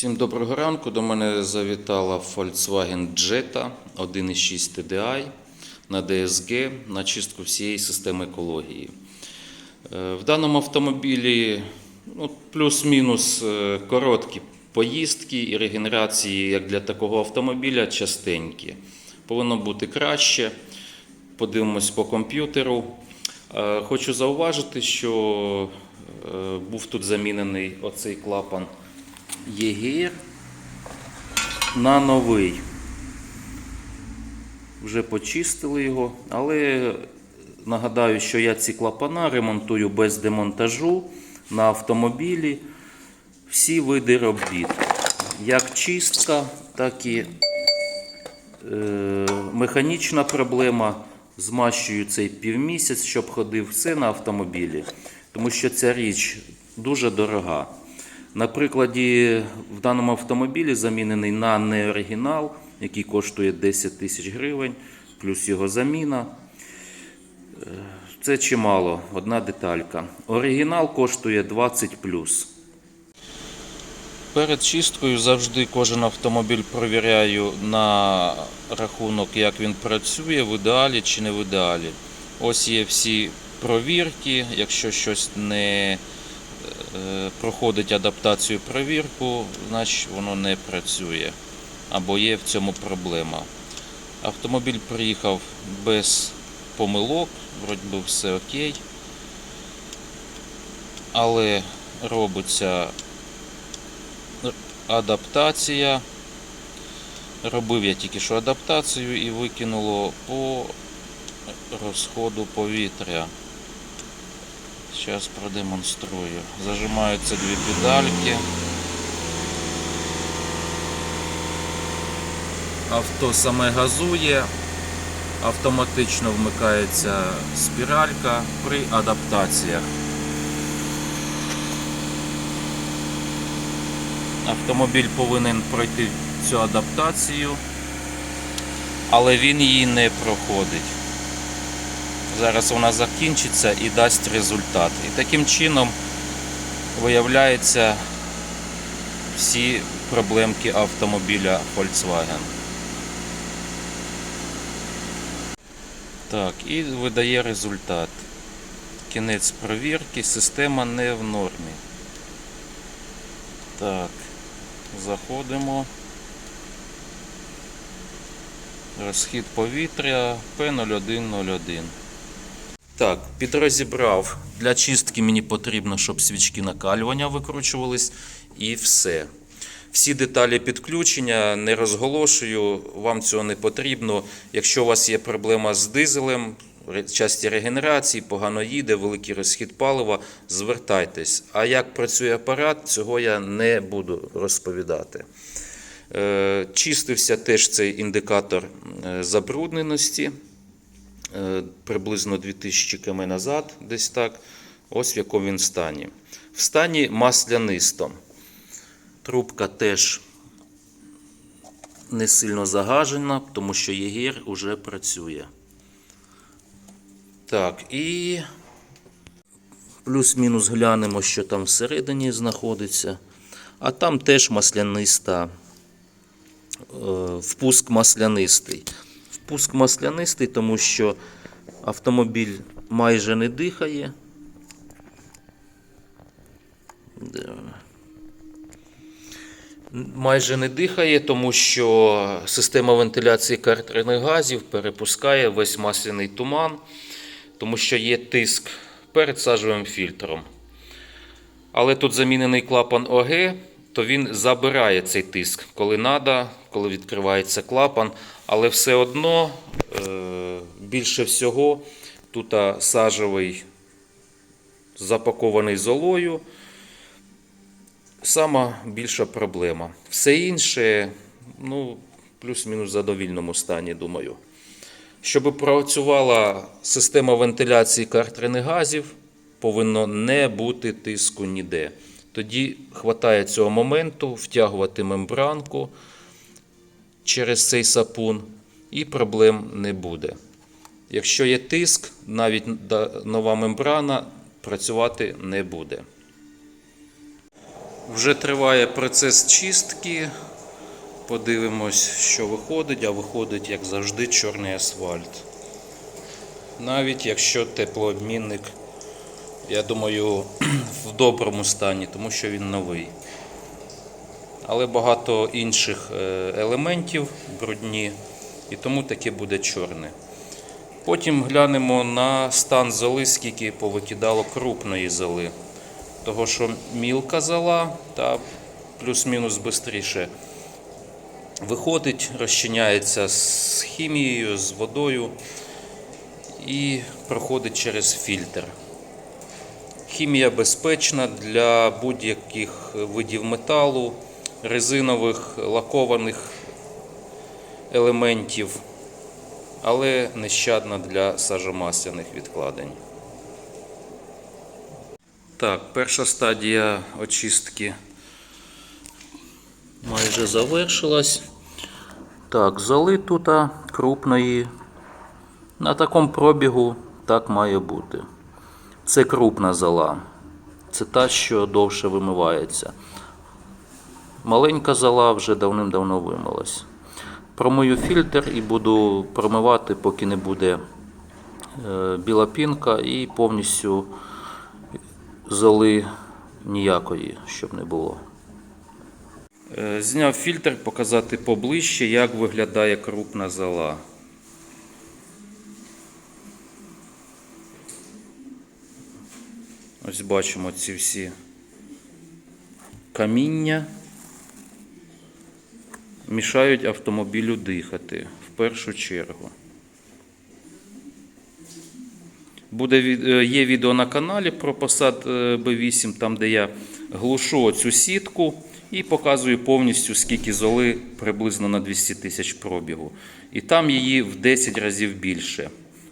Всім доброго ранку. До мене завітала Volkswagen Jetta 1.6 TDI на DSG на чистку всієї системи екології. Е, В даному автомобілі ну, плюс-мінус е, короткі поїздки і регенерації, як для такого автомобіля, частенькі. Повинно бути краще. Подивимось по комп'ютеру. Е, Хочу зауважити, що був тут замінений оцей клапан ЄГР на новий. Вже почистили його, але нагадаю, що я ці клапана ремонтую без демонтажу на автомобілі. Всі види робіт. Як чистка, так і е, механічна проблема. Змащую цей півмісяць, щоб ходив все на автомобілі, тому що ця річ дуже дорога. На прикладі в даному автомобілі замінений на неоригінал, який коштує 10 тисяч гривень, плюс його заміна. Е, Це чимало, одна деталька. Оригінал коштує 20 плюс. Перед чисткою завжди кожен автомобіль провіряю на рахунок, як він працює, в ідеалі чи не в ідеалі. Ось є всі провірки. Якщо щось не проходить адаптацію провірку, значить воно не працює або є в цьому проблема. Автомобіль приїхав без помилок, вроді би все окей. Але робиться адаптація. Робив я тільки що адаптацію і викинуло по розходу повітря. Зараз продемонструю. Зажимаються дві педальки. Авто саме газує, автоматично вмикається спіралька при адаптаціях. Автомобіль повинен пройти цю адаптацію, але він її не проходить. Зараз вона закінчиться і дасть результат. І таким чином виявляються всі проблемки автомобіля Volkswagen. Так, і видає результат. Кінець провірки, система не в нормі. Так, заходимо. Розхід повітря P0101. Так, підрозібрав. Для чистки мені потрібно, щоб свічки накалювання викручувались і все. Всі деталі підключення не розголошую, вам цього не потрібно. Якщо у вас є проблема з дизелем, часті регенерації, погано їде, великий розхід палива, звертайтесь. А як працює апарат, цього я не буду розповідати. Е, Чистився теж цей індикатор е, забрудненості приблизно 2000 км назад, десь так. Ось в якому він стані. В стані маслянисто. Трубка теж не сильно загажена, тому що ЄГР уже працює. Так, і плюс-мінус глянемо, що там всередині знаходиться. А там теж масляниста. е, Впуск маслянистий. Впуск маслянистий, тому що автомобіль майже не дихає. Майже не дихає, тому що система вентиляції картерних газів перепускає весь масляний туман, тому що є тиск перед сажовим фільтром. Але тут замінений клапан ОГ, то він забирає цей тиск, коли треба, коли відкривається клапан. Але все одно е, більше всього тут а, сажовий запакований золою. Сама більша проблема. Все інше, ну, плюс-мінус в задовільному стані, думаю. Щоб працювала система вентиляції картерних газів, повинно не бути тиску ніде. Тоді вистачає цього моменту втягувати мембранку через цей сапун, і проблем не буде. Якщо є тиск, навіть нова мембрана працювати не буде. Вже триває процес чистки. Подивимось, що виходить, а виходить, як завжди, чорний асфальт. Навіть якщо теплообмінник, я думаю, в доброму стані, тому що він новий. Але багато інших е, елементів брудні, і тому таке буде чорне. Потім глянемо на стан золи, скільки повикидало крупної золи. Того, що мілка зола та плюс-мінус швидше виходить, розчиняється з хімією, з водою і проходить через фільтр. Хімія безпечна для будь-яких видів металу, резинових, лакованих елементів, але нещадна для сажомасляних відкладень. Так, перша стадія очистки майже завершилась. Так, золи крупної. На такому пробігу так має бути. Це крупна зола. Це та, що довше вимивається. Маленька зола вже давним-давно вимилась. Промию фільтр і буду промивати, поки не буде е, біла пінка і повністю золи ніякої, щоб не було. Е, Зняв фільтр, показати поближче, як виглядає крупна зола. Ось бачимо ці всі каміння. Мішають автомобілю дихати в першу чергу. Буде, е, є відео на каналі про посад е, Б8, там де я глушу цю сітку і показую повністю, скільки золи приблизно на 200 тисяч пробігу. І там її в 10 разів більше,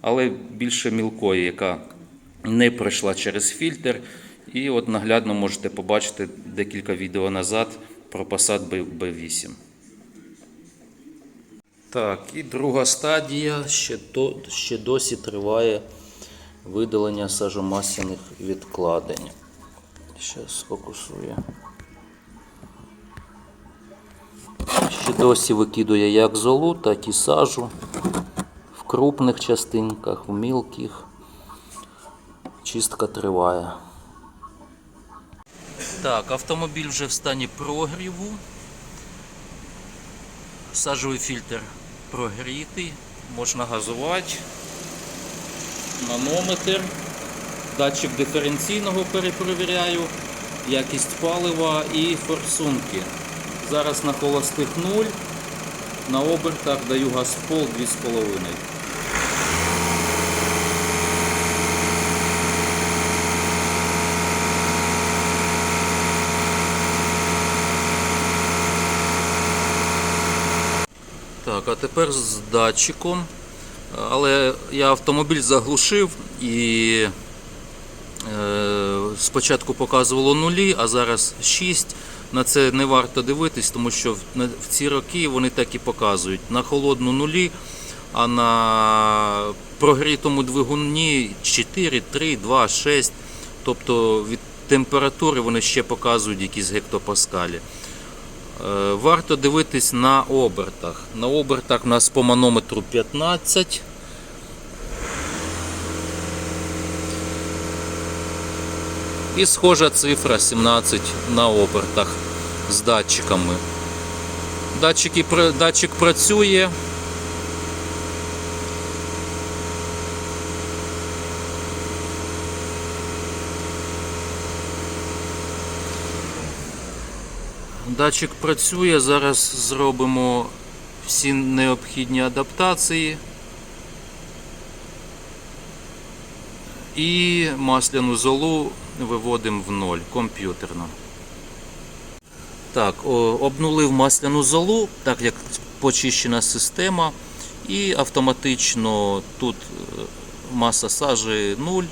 але більше мілкої, яка не пройшла через фільтр. І от наглядно можете побачити декілька відео назад про Б- Б8. Так, і друга стадія ще, то, ще досі триває видалення сажомасляних відкладень. Зараз сфокусує. Ще досі викидує як золу, так і сажу. В крупних частинках, в мілких. Чистка триває. Так, автомобіль вже в стані прогріву. Сажовий фільтр прогрітий, можна газувати. Манометр, датчик диференційного перепровіряю, якість палива і форсунки. Зараз на холостих 0, на обертах даю газ в пол 2,5. Так, а тепер з датчиком. Але я автомобіль заглушив і е, спочатку показувало нулі, а зараз 6. На це не варто дивитись, тому що в, ці роки вони так і показують. На холодну нулі, а на прогрітому двигуні 4, 3, 2, 6. Тобто від температури вони ще показують якісь гектопаскалі. Е, Варто дивитись на обертах. На обертах у нас по манометру 15. І схожа цифра 17 на обертах з датчиками. Датчик працює. Датчик працює. Зараз зробимо всі необхідні адаптації. І масляну золу виводимо в ноль комп'ютерно. Так, обнулив масляну золу, так як почищена система. І автоматично тут е, маса сажі 0,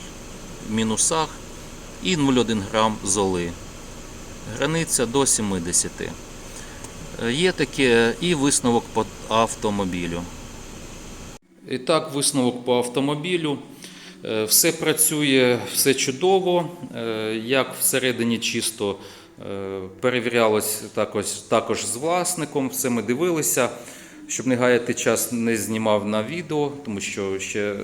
в мінусах і 0,1 грам золи. Границя до 70. Е, Є таке і висновок по автомобілю. І так, висновок по автомобілю. Е, Все працює, все чудово. Е, Як всередині чисто, Перевірялось також, також з власником, все ми дивилися. Щоб не гаяти час, не знімав на відео, тому що ще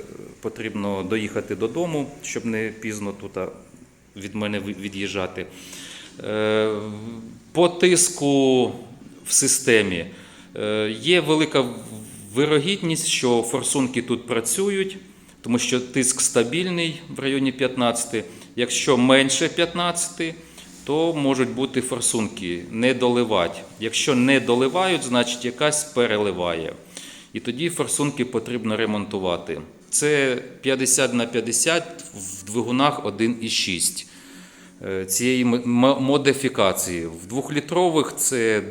потрібно доїхати додому, щоб не пізно тут від мене від'їжджати. Е, По тиску в системі е, є велика вирогідність, що форсунки тут працюють, тому що тиск стабільний в районі 15. Якщо менше 15, то можуть бути форсунки не доливати. Якщо не доливають, значить якась переливає. І тоді форсунки потрібно ремонтувати. Це 50 на 50 в двигунах 1,6 е, цієї м- м- модифікації. В двохлітрових це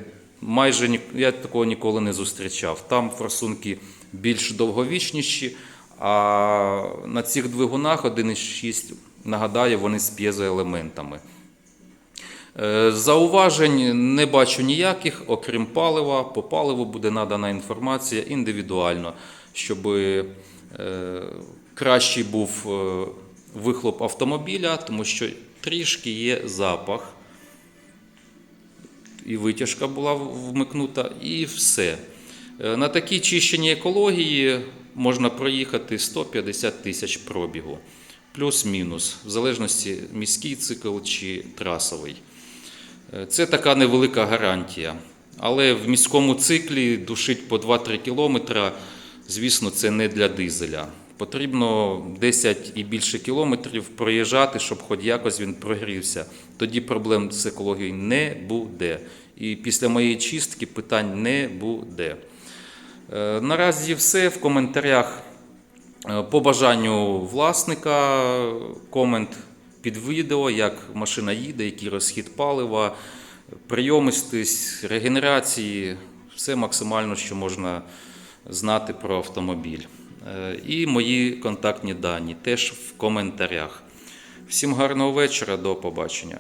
майже я такого ніколи не зустрічав. Там форсунки більш довговічніші, а на цих двигунах 1,6, нагадаю, вони з п'єзоелементами. Е, Зауважень не бачу ніяких, окрім палива. По паливу буде надана інформація індивідуально, щоб е, кращий був е, вихлоп автомобіля, тому що трішки є запах. І витяжка була вмикнута, і все. Е, На такій чищеній екології можна проїхати 150 тисяч пробігу, плюс-мінус, в залежності міський цикл чи трасовий. Е, Це така невелика гарантія. Але в міському циклі душить по 2-3 кілометри, звісно, це не для дизеля. Потрібно 10 і більше кілометрів проїжджати, щоб хоч якось він прогрівся. Тоді проблем з екологією не буде. І після моєї чистки питань не буде. Е, Наразі все в коментарях. Е, По бажанню власника комент під відео, як машина їде, який розхід палива, прийомистість, регенерації, все максимально, що можна знати про автомобіль. Е, І мої контактні дані теж в коментарях. Всім гарного вечора, до побачення.